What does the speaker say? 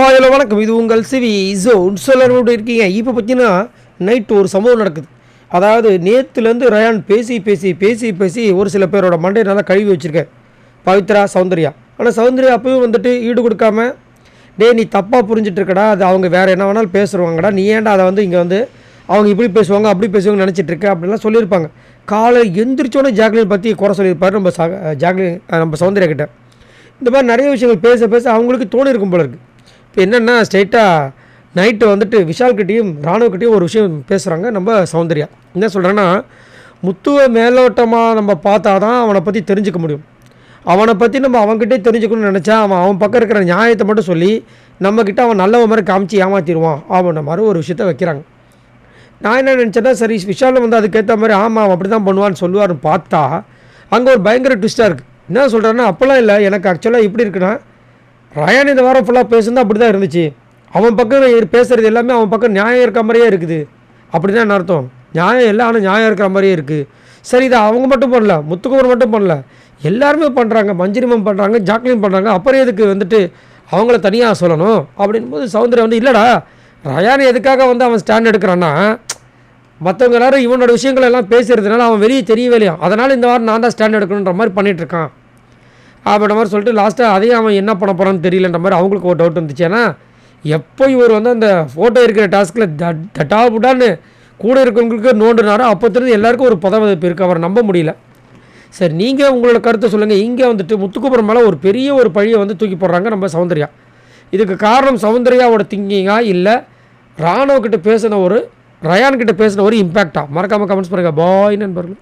Hi hello வணக்கம். இது உங்கள் சிவி ஜோன். சொல்லணும் இருக்கீங்க. இப்போ பார்த்தீங்கன்னா நைட்டு ஒரு சம்பவம் நடக்குது. அதாவது நேற்றுலேருந்து ரயான் பேசி பேசி பேசி பேசி ஒரு சில பேரோட மண்டையை நல்லா கழுவி வச்சுருக்கேன் பவித்ரா சௌந்தர்யா. ஆனால் சௌந்தர்யா அப்பவும் வந்துட்டு ஈடு கொடுக்காம டேய் நீ தப்பாக புரிஞ்சிட்ருக்கடா. அது அவங்க வேறு என்ன வேணாலும் பேசுவாங்கடா. நீ ஏன்டா அதை வந்து இங்கே வந்து அவங்க இப்படி பேசுவாங்க அப்படி பேசுவாங்க நினச்சிட்ருக்க? அப்படிலாம் சொல்லியிருப்பாங்க. காலை எந்திரிச்சோன்னே ஜாக்லின் பற்றி குறை சொல்லியிருப்பார் நம்ம சா ஜாக்லின் நம்ம சௌந்தர்யா கிட்ட. இந்த மாதிரி நிறைய விஷயங்கள் பேச பேச அவங்களுக்கு தோணி இருக்கும் போல இருக்குது என்னென்னா ஸ்ட்ரெயிட்டாக நைட்டு வந்துட்டு விஷால்கிட்டையும் ராணுவக்கிட்டையும் ஒரு விஷயம் பேசுகிறாங்க நம்ம சௌந்தர்யா. என்ன சொல்கிறேன்னா முத்துவை மேலோட்டமாக நம்ம பார்த்தா தான் அவனை பற்றி தெரிஞ்சுக்க முடியும். அவனை பற்றி நம்ம அவன்கிட்டே தெரிஞ்சுக்கணும்னு நினச்சா அவன் அவன் பக்கம் இருக்கிற நியாயத்தை மட்டும் சொல்லி நம்மக்கிட்ட அவன் நல்லவன் மாதிரி காமிச்சு ஏமாற்றிடுவான் அவன மாதிரி ஒரு விஷயத்த வைக்கிறாங்க. நான் என்ன நினச்சேன்னா சரி விஷாலும் வந்து அதுக்கேற்ற மாதிரி ஆமாம் அவன் அப்படி தான் பண்ணுவான்னு சொல்லுவார்னு பார்த்தா அங்கே ஒரு பயங்கர ட்விஸ்ட்டாக இருக்குது என்ன சொல்கிறேன்னா அப்போல்லாம் இல்லை எனக்கு ஆக்சுவலாக எப்படி இருக்குன்னா ரயான் இந்த வாரம் ஃபுல்லாக பேசுனது அப்படி தான் இருந்துச்சு. அவன் பக்கம் பேசுகிறது எல்லாமே அவன் பக்கம் நியாயம் இருக்க மாதிரியே இருக்குது. அப்படி தான் என்ன அர்த்தம்? நியாயம் இல்லை ஆனால் நியாயம் இருக்கிற மாதிரியே இருக்குது சரி இதை அவங்க மட்டும் பண்ணல முத்துக்குமர் மட்டும் பண்ணல. எல்லாருமே பண்ணுறாங்க மஞ்சிரிமம் பண்ணுறாங்க ஜாக்லின் பண்ணுறாங்க அப்புறம் எதுக்கு வந்துட்டு அவங்கள தனியாக சொல்லணும்? அப்படின் போது சௌந்தர்யா வந்து இல்லைடா ரயான் எதுக்காக வந்து அவன் ஸ்டாண்ட் எடுக்கிறான்னா மற்றவங்க எல்லாரும் இவனோட விஷயங்கள் எல்லாம் பேசுறதுனால அவன் வெளியே தெரியவே இல்லையா? அதனால் இந்த வாரம் நான் தான் ஸ்டாண்ட் எடுக்கணுன்ற மாதிரி பண்ணிகிட்ருக்கான் அப்படின்ற மாதிரி சொல்லிட்டு லாஸ்ட்டாக அதையும் அவன் என்ன பண்ண போகிறான்னு தெரியலன்ற மாதிரி அவங்களுக்கு ஒரு டவுட் வந்துச்சு. ஏன்னா எப்போ இவர் வந்து அந்த ஃபோட்டோ இருக்கிற டாஸ்கில் தட்டா புட்டான்னு கூட இருக்கிறவங்களுக்கு நோண்டுனாரோ அப்போ எல்லாருக்கும் ஒரு பதவிப்பு இருக்குது அவரை நம்ப முடியல. சரி நீங்கள் உங்களோட கருத்தை சொல்லுங்கள் இங்கே வந்துட்டு முத்துக்குப்புறம் மேலே ஒரு பெரிய ஒரு பழியை வந்து தூக்கி போடுறாங்க நம்ம சௌந்தர்யா. இதுக்கு காரணம் சௌந்தர்யாவோட திங்கிங்காக இல்லை ராணுவ கிட்ட பேசின ஒரு ரயான் கிட்ட பேசின ஒரு இம்பேக்டா மறக்காமல் கமெண்ட்ஸ் பண்ணுங்கள் பாய் நண்பர்கள்.